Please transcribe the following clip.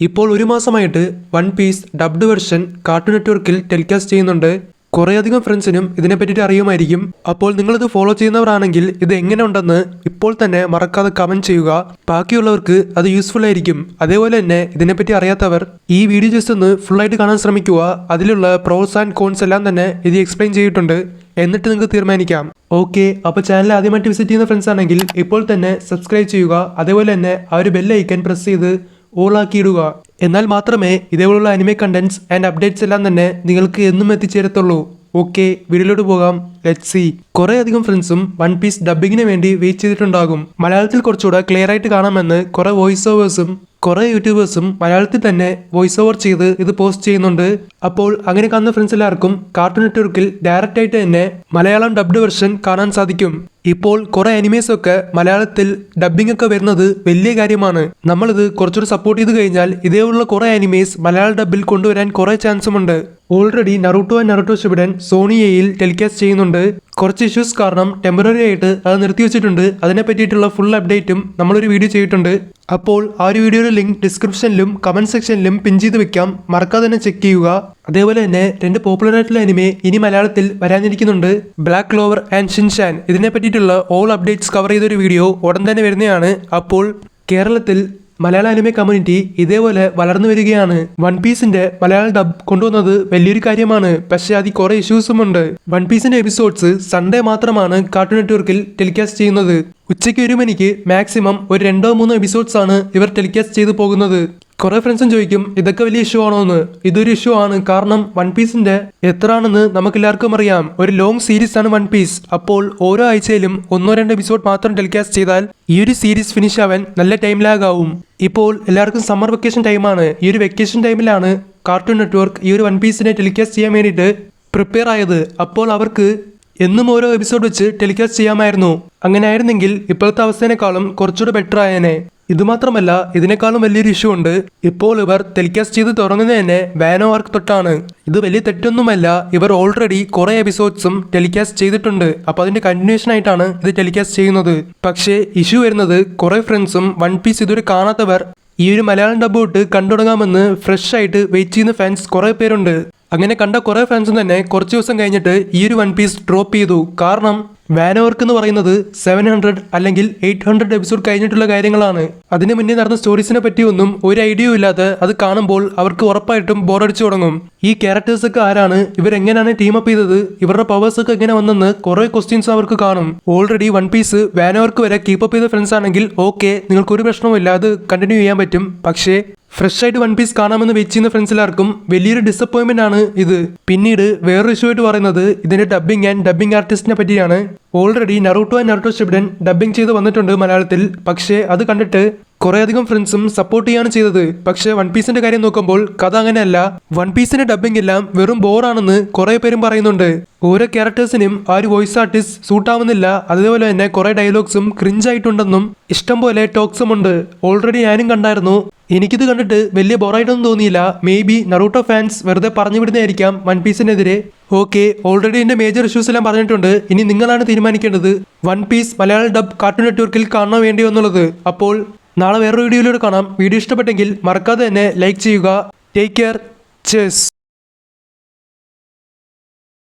ഇപ്പോൾ ഒരു മാസമായിട്ട് one piece dubbed version cartoon നെറ്റ്വർക്കിൽ ടെലികാസ്റ്റ് ചെയ്യുന്നുണ്ട്. കുറേയധികം ഫ്രണ്ട്സിനും ഇതിനെ പറ്റിയിട്ട് അറിയുമായിരിക്കും. അപ്പോൾ നിങ്ങളിത് ഫോളോ ചെയ്യുന്നവരാണെങ്കിൽ ഇത് എങ്ങനെ ഉണ്ടെന്ന് ഇപ്പോൾ തന്നെ മറക്കാതെ കമന്റ് ചെയ്യുക. ബാക്കിയുള്ളവർക്ക് അത് യൂസ്ഫുൾ ആയിരിക്കും. അതേപോലെ തന്നെ ഇതിനെപ്പറ്റി അറിയാത്തവർ ഈ വീഡിയോ ജസ്റ്റ് ഒന്ന് ഫുള്ളായിട്ട് കാണാൻ ശ്രമിക്കുക. അതിലുള്ള പ്രോസ് ആൻഡ് കോൺസ് എല്ലാം തന്നെ ഇത് എക്സ്പ്ലെയിൻ ചെയ്തിട്ടുണ്ട്. എന്നിട്ട് നിങ്ങൾക്ക് തീരുമാനിക്കാം. ഓക്കെ അപ്പോൾ ചാനൽ ആദ്യമായിട്ട് വിസിറ്റ് ചെയ്യുന്ന ഫ്രണ്ട്സ് ആണെങ്കിൽ ഇപ്പോൾ തന്നെ സബ്സ്ക്രൈബ് ചെയ്യുക. അതേപോലെ തന്നെ ആ ഒരു ബെല്ലൈക്കൻ പ്രസ് ചെയ്ത് ഓൾ ആക്കിയിടുക എന്നാൽ മാത്രമേ ഇതേപോലുള്ള അനിമെ കണ്ടന്റ്സ് ആൻഡ് അപ്ഡേറ്റ്സ് എല്ലാം തന്നെ നിങ്ങൾക്ക് എന്നും എത്തിച്ചേരത്തുള്ളൂ. ഓക്കെ വീഡിയോയിലോട്ട് പോകാം. ലെറ്റ് സി കുറേ അധികം ഫ്രണ്ട്സും വൺ പീസ് ഡബിങ്ങിന് വേണ്ടി വെയിറ്റ് ചെയ്തിട്ടുണ്ടാകും. മലയാളത്തിൽ കുറച്ചുകൂടെ ക്ലിയർ ആയിട്ട് കാണാമെന്ന് കുറേ വോയിസ് ഓവേഴ്സും കുറേ യൂട്യൂബേഴ്സും മലയാളത്തിൽ തന്നെ വോയിസ് ഓവർ ചെയ്ത് ഇത് പോസ്റ്റ് ചെയ്യുന്നുണ്ട്. അപ്പോൾ അങ്ങനെ കാണുന്ന ഫ്രണ്ട്സ് എല്ലാവർക്കും കാർട്ടൂൺ നെറ്റ്വർക്കിൽ ഡയറക്റ്റ് ആയിട്ട് തന്നെ മലയാളം ഡബ്ഡ് വെർഷൻ കാണാൻ സാധിക്കും. ഇപ്പോൾ കുറെ അനിമേസ് ഒക്കെ മലയാളത്തിൽ ഡബ്ബിംഗ് ഒക്കെ വരുന്നത് വലിയ കാര്യമാണ്. നമ്മളിത് കുറച്ചുകൂടി സപ്പോർട്ട് ചെയ്ത് കഴിഞ്ഞാൽ ഇതേപോലുള്ള കുറെ അനിമേസ് മലയാള ഡബ്ബിൽ കൊണ്ടുവരാൻ കുറെ ചാൻസും ഉണ്ട്. Already Naruto and Naruto Shippuden സോണിയയിൽ telecast ചെയ്യുന്നുണ്ട്. കുറച്ച് ഇഷ്യൂസ് കാരണം ടെമ്പററി ആയിട്ട് അത് നിർത്തിവെച്ചിട്ടുണ്ട് അതിനെ പറ്റിയിട്ടുള്ള ഫുൾ അപ്ഡേറ്റും നമ്മളൊരു വീഡിയോ ചെയ്തിട്ടുണ്ട്. അപ്പോൾ ആ ഒരു വീഡിയോയുടെ ലിങ്ക് ഡിസ്ക്രിപ്ഷനിലും കമന്റ് സെക്ഷനിലും പിൻ ചെയ്ത് വെക്കാം. മറക്കാതെ തന്നെ ചെക്ക് ചെയ്യുക. അതേപോലെ തന്നെ രണ്ട് പോപ്പുലർ ആയിട്ടുള്ള അനിമെ ഇനി മലയാളത്തിൽ വരാനിരിക്കുന്നുണ്ട്. ബ്ലാക്ക് ക്ലോവർ ആൻഡ് ഷിൻഷാൻ ഇതിനെ പറ്റിയിട്ടുള്ള ഓൾ അപ്ഡേറ്റ്സ് കവർ ചെയ്തൊരു വീഡിയോ ഉടൻ തന്നെ വരുന്നതാണ്. അപ്പോൾ കേരളത്തിൽ മലയാള അനിമ കമ്മ്യൂണിറ്റി ഇതേപോലെ വളർന്നു വരികയാണ്. വൺ പീസിന്റെ മലയാള ഡബ് കൊണ്ടുവന്നത് വലിയൊരു കാര്യമാണ്. പക്ഷേ അതിൽ കുറെ ഇഷ്യൂസും ഉണ്ട്. വൺ പീസിന്റെ എപ്പിസോഡ്സ് സൺഡേ മാത്രമാണ് കാർട്ടൂൺ നെറ്റ്വർക്കിൽ ടെലികാസ്റ്റ് ചെയ്യുന്നത്. ഉച്ചയ്ക്ക് ഒരു മണിക്ക് മാക്സിമം ഒരു രണ്ടോ മൂന്നോ എപ്പിസോഡ്സ് ആണ് ഇവർ ടെലികാസ്റ്റ് ചെയ്തു പോകുന്നത്. കുറെ ഫ്രണ്ട്സും ചോദിക്കും ഇതൊക്കെ വലിയ ഇഷ്യൂ ആണോ എന്ന്? ഇതൊരു ഇഷ്യൂ ആണ്. കാരണം വൺ പീസിന്റെ എത്ര ആണെന്ന് നമുക്ക് എല്ലാവർക്കും അറിയാം. ഒരു ലോങ് സീരീസ് ആണ് വൺ പീസ് അപ്പോൾ ഓരോ ആഴ്ചയിലും ഒന്നോ രണ്ടോ എപ്പിസോഡ് മാത്രം ടെലികാസ്റ്റ് ചെയ്താൽ ഈ ഒരു സീരീസ് ഫിനിഷ് ആവാൻ നല്ല ടൈം ലാഗ് ആവും. ഇപ്പോൾ എല്ലാവർക്കും സമ്മർ വെക്കേഷൻ ടൈമാണ് ഈ ഒരു വെക്കേഷൻ ടൈമിലാണ് കാർട്ടൂൺ നെറ്റ്വർക്ക് ഈ ഒരു വൺ പീസിനെ ടെലികാസ്റ്റ് ചെയ്യാൻ വേണ്ടിയിട്ട് പ്രിപ്പയർ ആയത്. അപ്പോൾ അവർക്ക് എന്നും ഓരോ എപ്പിസോഡ് വെച്ച് ടെലികാസ്റ്റ് ചെയ്യാമായിരുന്നു. അങ്ങനെ ആയിരുന്നെങ്കിൽ ഇപ്പോഴത്തെ അവസ്ഥേനേക്കാളും കുറച്ചുകൂടെ ബെറ്റർ ആയേനെ. ഇതുമാത്രമല്ല ഇതിനേക്കാളും വലിയൊരു ഇഷ്യൂ ഉണ്ട്. ഇപ്പോൾ ഇവർ ടെലികാസ്റ്റ് ചെയ്ത് തുടങ്ങുന്നത് തന്നെ വാനോ വർക്ക് തൊട്ടാണ്. ഇത് വലിയ തെറ്റൊന്നുമല്ല ഇവർ ഓൾറെഡി കുറെ എപ്പിസോഡ്സും ടെലികാസ്റ്റ് ചെയ്തിട്ടുണ്ട്. അപ്പൊ അതിന്റെ കണ്ടിന്യൂഷൻ ആയിട്ടാണ് ഇത് ടെലികാസ്റ്റ് ചെയ്യുന്നത്. പക്ഷേ ഇഷ്യൂ വരുന്നത് കുറെ ഫ്രണ്ട്സും വൺ പീസ് ഇതുവരെ കാണാത്തവർ ഈ ഒരു മലയാളം ഡബ് തൊട്ട് കണ്ടുടങ്ങാമെന്ന് ഫ്രഷ് ആയിട്ട് വെയിറ്റ് ചെയ്യുന്ന ഫാൻസ് കുറെ പേരുണ്ട്. അങ്ങനെ കണ്ട കുറെ ഫാൻസും തന്നെ കുറച്ച് ദിവസം കഴിഞ്ഞിട്ട് ഈ ഒരു വൺ പീസ് ഡ്രോപ്പ് ചെയ്തു. കാരണം വാനോർക്ക് എന്ന് പറയുന്നത് സെവൻ ഹൺഡ്രഡ് അല്ലെങ്കിൽ എയ്റ്റ് ഹൺഡ്രഡ് എപ്പിസോഡ് കഴിഞ്ഞിട്ടുള്ള കാര്യങ്ങളാണ്. അതിന് മുന്നേ നടന്ന സ്റ്റോറീസിനെ പറ്റിയൊന്നും ഒരു ഐഡിയയും ഇല്ലാതെ അത് കാണുമ്പോൾ അവർക്ക് ഉറപ്പായിട്ടും ബോറടിച്ചു തുടങ്ങും. ഈ ക്യാരക്ടേഴ്സ് ഒക്കെ ആരാണ്? ഇവരെങ്ങനെയാണ് ടീം അപ്പ് ചെയ്തത്? ഇവരുടെ പവേഴ്സ് ഒക്കെ എങ്ങനെ വന്നെന്ന് കുറെ ക്വസ്റ്റ്യൻസ് അവർക്ക് കാണും. ഓൾറെഡി വൺ പീസ് വാനോർക്ക് വരെ കീപ്പ് അപ്പ് ചെയ്ത ഫ്രണ്ട്സ് ആണെങ്കിൽ ഓക്കെ നിങ്ങൾക്ക് ഒരു പ്രശ്നവുമില്ല അത് കണ്ടിന്യൂ ചെയ്യാൻ പറ്റും. പക്ഷേ ഫ്രഷ് ആയിട്ട് വൺ പീസ് കാണാമെന്ന് വെച്ചിരുന്ന ചെയ്യുന്ന ഫ്രണ്ട്സ് എല്ലാവർക്കും വലിയൊരു ഡിസപ്പോയിൻമെന്റ് ആണ് ഇത്. പിന്നീട് വേറൊരു ഇഷ്യൂ ആയിട്ട് പറയുന്നത് ഇതിന്റെ ഡബ്ബിംഗ് ആൻഡ് ഡബ്ബിംഗ് ആർട്ടിസ്റ്റിനെ പറ്റിയാണ്. Already Naruto and Naruto Shippuden dubbing ചെയ്ത് വന്നിട്ടുണ്ട് മലയാളത്തിൽ. പക്ഷേ അത് കണ്ടിട്ട് കുറേയധികം ഫ്രണ്ട്സും സപ്പോർട്ട് ചെയ്യാണ് ചെയ്തത്. പക്ഷേ വൺ പീസിന്റെ കാര്യം നോക്കുമ്പോൾ കഥ അങ്ങനെയല്ല. വൺ പീസിന്റെ ഡബ്ബിംഗ് എല്ലാം വെറും ബോറാണെന്ന് കുറെ പേരും പറയുന്നുണ്ട്. ഓരോ ക്യാരക്ടേഴ്സിനും ആ ഒരു വോയിസ് ആർട്ടിസ്റ്റ് സൂട്ട് ആവുന്നില്ല. അതേപോലെ തന്നെ കുറെ ഡയലോഗ്സും ക്രിഞ്ചായിട്ടുണ്ടെന്നും ഇഷ്ടംപോലെ ടോക്സും ഉണ്ട്. ഓൾറെഡി ഞാനും കണ്ടായിരുന്നു. എനിക്കിത് കണ്ടിട്ട് വലിയ ബോറായിട്ടൊന്നും തോന്നിയില്ല. മേ ബി നറൂട്ടോ ഫാൻസ് വെറുതെ പറഞ്ഞു വിടുന്നതായിരിക്കാം വൺ പീസിനെതിരെ ഓക്കെ ഓൾറെഡി എന്റെ മേജർ ഇഷ്യൂസ് എല്ലാം പറഞ്ഞിട്ടുണ്ട്. ഇനി നിങ്ങളാണ് തീരുമാനിക്കേണ്ടത്. One piece Malayalam dub cartoon നെറ്റ്വർക്കിൽ കാണണോ വേണ്ടിയോ എന്നുള്ളത്. അപ്പോൾ നാളെ വേറൊരു വീഡിയോയിലൂടെ കാണാം. വീഡിയോ ഇഷ്ടപ്പെട്ടെങ്കിൽ മറക്കാതെ തന്നെ ലൈക്ക് ചെയ്യുക. Take care chess